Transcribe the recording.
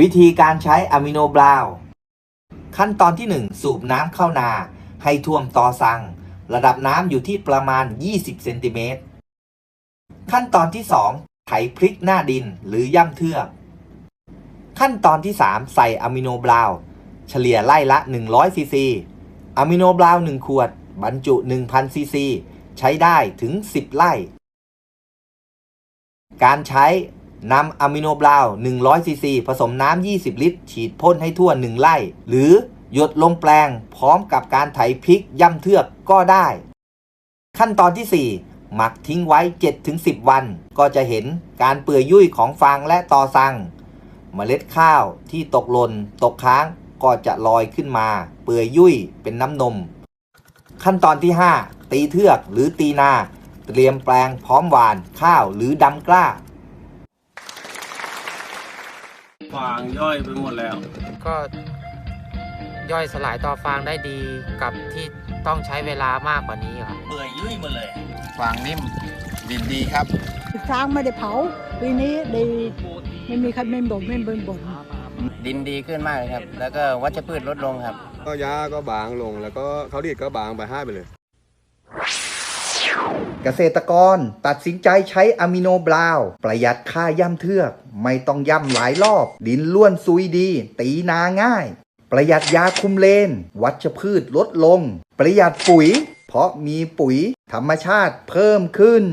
วิธีการใช้อะมิโนบราว์ขั้นตอนที่ 1 สูบน้ำเข้านา ให้ท่วมตอสัง ระดับน้ำอยู่ที่ประมาณ 20 เซนติเมตร ขั้นตอนที่ 2 ไถพริกหน้าดินหรือย่ำเทือก ขั้นตอนที่ 3 ใส่อะมิโนบราว์เฉลี่ยไล่ละ 100 ซีซีอะมิโนบราวน์1ขวด บรรจุ 1,000 ซีซี ใช้ได้ถึง 10 ไร่ การใช้ นำอะมิโนบราวน์100ซีซีผสมน้ำ 20 ลิตร ฉีดพ่นให้ทั่ว 1 ไร่ หรือหยดลงแปลงพร้อมกับการไถพริกย่ำเทือกก็ได้ ขั้นตอนที่ 4 หมักทิ้งไว้ 7-10 วัน ก็จะเห็นการเปื่อยยุ่ยของฟางและตอสัง เมล็ดข้าวที่ตกหล่นตกค้างก็จะลอยขึ้นมา เปื่อยยุ่ยเป็นน้ำนม ขั้นตอนที่ 5 ตีเทือกหรือตีนา เตรียมแปลงพร้อมหวานข้าวหรือดำกล้า ฟางย่อยไปหมดแล้ว ก็ย่อยสลายต่อฟางได้ดีกับที่ต้องใช้เวลามากกว่านี้ครับเปื่อยยุ่ยหมดเลยฟางนิ่มดินดีครับฟางไม่ได้เผาปีนี้ดีไม่มีใครไม่บ่นไม่บ่นบ่นดินดีขึ้นมากเลยครับ แล้วก็วัชพืชลดลงครับ ก็ยาก็บางลงแล้วก็เขาดีดก็บางไปให้ไปเลย เกษตรกร ตัดสินใจใช้อะมิโนบราว์ประหยัดค่าย่ำเทือก ไม่ต้องย่ำหลายรอบ ดินล้วนซุยดี ตีนาง่าย ประหยัดยาคุมเลน วัชพืชลดลง ประหยัดปุ๋ย เพราะมีปุ๋ยธรรมชาติเพิ่มขึ้น